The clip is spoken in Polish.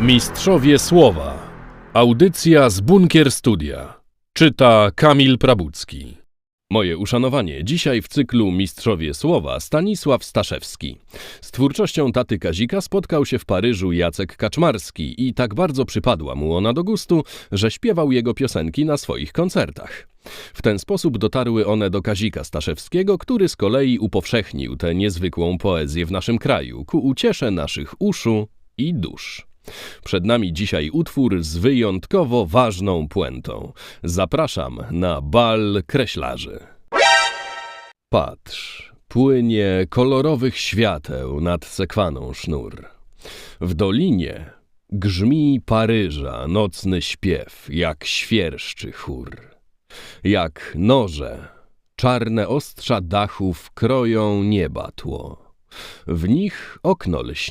Mistrzowie Słowa. Audycja z Bunkier Studia. Czyta Kamil Prabucki. Moje uszanowanie dzisiaj w cyklu Mistrzowie Słowa Stanisław Staszewski. Z twórczością taty Kazika spotkał się w Paryżu Jacek Kaczmarski i tak bardzo przypadła mu ona do gustu, że śpiewał jego piosenki na swoich koncertach. W ten sposób dotarły one do Kazika Staszewskiego, który z kolei upowszechnił tę niezwykłą poezję w naszym kraju ku uciesze naszych uszu i dusz. Przed nami dzisiaj utwór z wyjątkowo ważną puentą. Zapraszam na bal kreślarzy. Patrz, płynie kolorowych świateł nad sekwaną sznur. W dolinie grzmi Paryża nocny śpiew, jak świerszczy chór. Jak noże, czarne ostrza dachów kroją nieba tło. W nich okno lśni